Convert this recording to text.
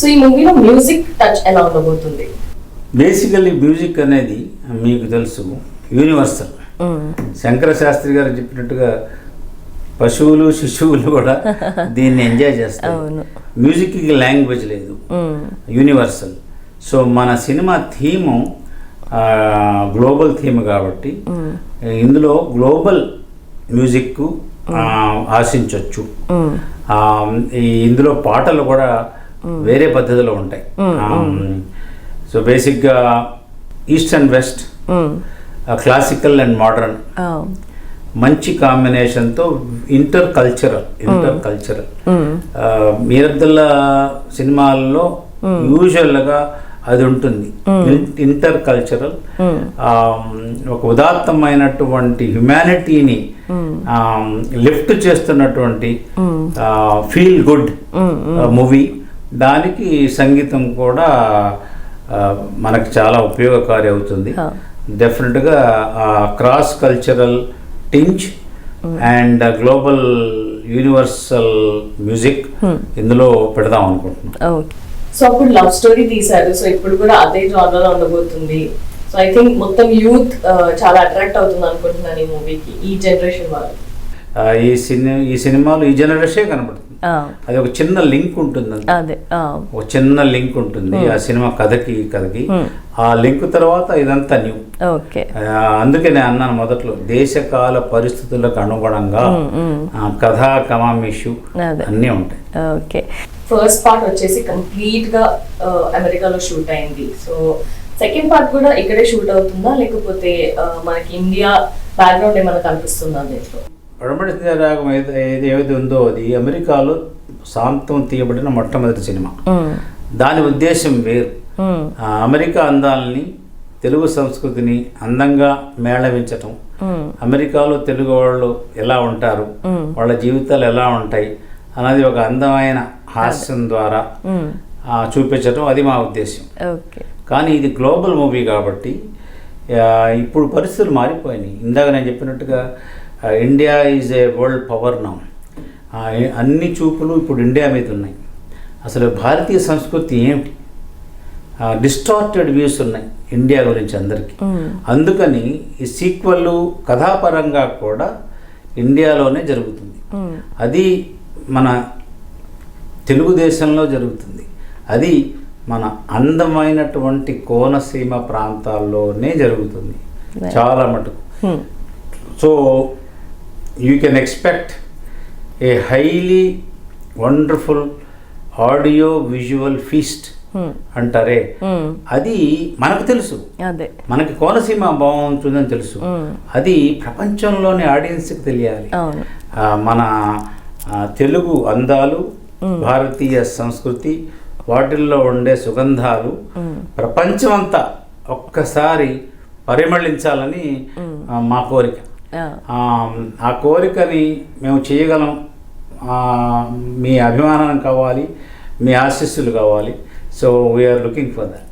So ఈ మూవీలో music touch ఎలా ఉండబోతుంది? బేసికల్లీ మ్యూజిక్ అనేది మీకు తెలుసు యూనివర్సల్. శంకర శాస్త్రి గారు చెప్పినట్టుగా పశువులు శిశువులు కూడా దీన్ని ఎంజాయ్ చేస్తారు అవును. మ్యూజిక్కి లాంగ్వేజ్ లేదు. యూనివర్సల్. సో మన సినిమా థీము గ్లోబల్ థీమ్ కాబట్టి ఇందులో గ్లోబల్ మ్యూజిక్ ఆశించవచ్చు ఇందులో పాటలు కూడా వేరే పద్ధతిలో ఉంటాయి. సో బేసిక్గా east and west classical and modern. మంచి కాంబినేషన్తో ఇంటర్ కల్చరల్ ఇంటర్ కల్చరల్ మీరద్దల సినిమాల్లో యూజువల్గా అది ఉంటుంది. ఇంటర్ కల్చరల్ ఒక ఉదాత్తమైనటువంటి హ్యుమానిటీని లిఫ్ట్ చేస్తున్నటువంటి ఫీల్ గుడ్ మూవీ. దానికి సంగీతం కూడా మనకి చాలా ఉపయోగకారి అవుతుంది. డెఫినెట్గా cross cultural tinge and global universal music ఇందులో పెడదాం అనుకుంటున్నాం. ఓకే. సో అప్పుడు లవ్ స్టోరీ తీశారు. సో ఇప్పుడు కూడా అదే జానర్ ఉండబోతుంది. సో ఐ థింక్ మొత్తం యూత్ చాలా అట్రాక్ట్ అవుతుంది అనుకుంటున్నాను ఈ మూవీకి ఈ జనరేషన్ వాళ్ళు. ఈ సినిమా ఈ సినిమాలో ఈ జనరేషన్ కనబడుతుంది అది ఒక చిన్న లింక్ ఉంటుంది. అదే ఆ, ఒక చిన్న లింక్ ఉంటుంది ఆ సినిమా కథకి కథకి. ఆ లింక్ తర్వాత ఇదంతా న్యూ. ఓకే. అందుకే నేను అన్నాను మొదట్లో దేశకాల పరిస్థితులకు అనుగుణంగా ఆ, కథా కమామిషు. అన్నీ ఉంటాయి. ఓకే. ఫస్ట్ పార్ట్ వచ్చేసి కంప్లీట్గా అమెరికాలో షూట్ అయింది. సో సెకండ్ పార్ట్ కూడా ఇక్కడే షూట్ అవుతుందా? లేకపోతే మనకి ఇండియా బ్యాక్గ్రౌండ్ ఏమైనా కనిపిస్తుందా దీంట్లో పడమటి రాగం ఏది ఏది ఏది ఉందో అది అమెరికాలో సాంతం తీయబడిన మొట్టమొదటి సినిమా. దాని ఉద్దేశం వేరు. అమెరికా అందాలని తెలుగు సంస్కృతిని అందంగా మేళవించటం. అమెరికాలో తెలుగు వాళ్ళు ఎలా ఉంటారు? వాళ్ళ జీవితాలు ఎలా ఉంటాయి? అన్నది ఒక అందమైన హాస్యం ద్వారా చూపించటం అది మా ఉద్దేశం. కానీ ఇది గ్లోబల్ మూవీ కాబట్టి ఇప్పుడు పరిస్థితులు మారిపోయినాయి. ఇందాక నేను చెప్పినట్టుగా India is a world power now అన్ని చూపులు ఇప్పుడు ఇండియా మీద ఉన్నాయి. అసలు భారతీయ సంస్కృతి ఏమిటి? డిస్టార్టెడ్ వ్యూస్ ఉన్నాయి ఇండియా గురించి అందరికీ. అందుకని ఈ సీక్వెల్ కథాపరంగా కూడా ఇండియాలోనే జరుగుతుంది. అది మన తెలుగుదేశంలో జరుగుతుంది. అది మన అందమైనటువంటి కోనసీమ ప్రాంతాల్లోనే జరుగుతుంది. చాలా మటుకు. So you can expect a highly wonderful audio visual feast అంటారే. అది మనకు తెలుసు. మనకి కోనసీమ బాగుంటుందని తెలుసు. అది ప్రపంచంలోని ఆడియన్స్కి తెలియాలి. మన తెలుగు అందాలు భారతీయ సంస్కృతి వాటిల్లో ఉండే సుగంధాలు ప్రపంచమంతా ఒక్కసారి పరిమళించాలని మా కోరిక. ఆ, కోరికని మేము చేయగలం. మీ అభిమానం కావాలి మీ ఆశీస్సులు కావాలి. So we are looking for that